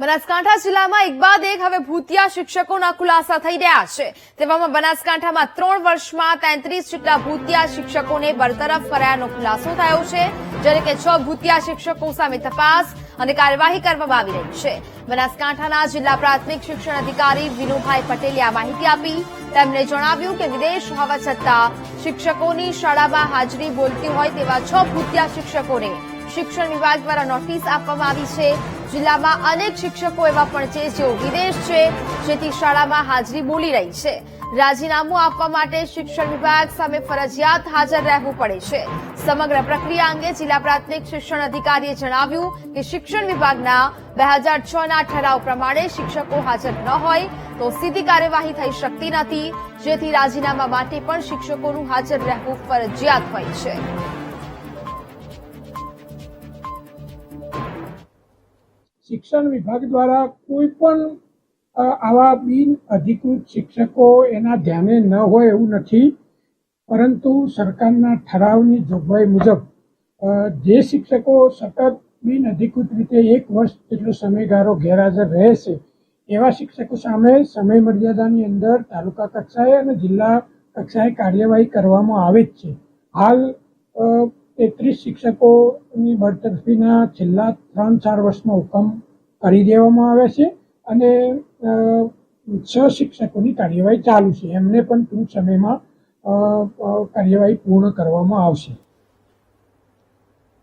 બનાસકાંઠા જિલ્લામાં એક બાદ એક હવે ભૂતિયા શિક્ષકોના ખુલાસા થઈ રહ્યા છે. તેવામાં બનાસકાંઠામાં ત્રણ વર્ષમાં તેત્રીસ જેટલા ભૂતિયા શિક્ષકોને બરતરફ કર્યાનો ખુલાસો થયો છે, જ્યારે કે છ ભૂતિયા શિક્ષકો સામે તપાસ અને કાર્યવાહી કરવામાં આવી રહી છે. બનાસકાંઠાના જિલ્લા પ્રાથમિક શિક્ષણ અધિકારી વિનુભાઈ પટેલે આ માહિતી આપી. તેમણે જણાવ્યું કે વિદેશ હોવા છતાં શિક્ષકોની શાળામાં હાજરી બોલતી હોય તેવા છ ભૂતિયા શિક્ષકોને શિક્ષણ વિભાગ દ્વારા નોટિસ આપવામાં આવી છે. જિલ્લામાં અનેક શિક્ષકો એવા પણ છે જેઓ વિદેશ છે, જેથી શાળામાં હાજરી બોલી રહી છે. રાજીનામું આપવા માટે શિક્ષણ વિભાગ સામે ફરજિયાત હાજર રહેવું પડે છે. સમગ્ર પ્રક્રિયા અંગે જિલ્લા પ્રાથમિક શિક્ષણ અધિકારીએ જણાવ્યું કે શિક્ષણ વિભાગના બે હજાર છ ના ઠરાવ પ્રમાણે શિક્ષકો હાજર ન હોય તો સીધી કાર્યવાહી થઈ શકતી નથી. જેથી રાજીનામા માટે પણ શિક્ષકોનું હાજર રહેવું ફરજિયાત હોય છે. શિક્ષણ વિભાગ દ્વારા કોઈ પણ આવા બિન અધિકૃત શિક્ષકો એના ધ્યાને ન હોય એવું નથી. પરંતુ સરકારના ઠરાવની જોગવાઈ મુજબ જે શિક્ષકો સતત બિન અધિકૃત રીતે એક વર્ષ જેટલો સમયગાળો ગેરહાજર રહેશે, એવા શિક્ષકો સામે સમય મર્યાદાની અંદર તાલુકા કક્ષાએ અને જિલ્લા કક્ષાએ કાર્યવાહી કરવામાં આવે જ છે. હાલ તેત્રીસ શિક્ષકોની બરતરફીના છેલ્લા ત્રણ ચાર વર્ષનો હુકમ કરી દેવામાં આવે છે અને છ શિક્ષકોની કાર્યવાહી ચાલુ છે. એમને પણ ટૂંક સમયમાં કાર્યવાહી પૂર્ણ કરવામાં આવશે.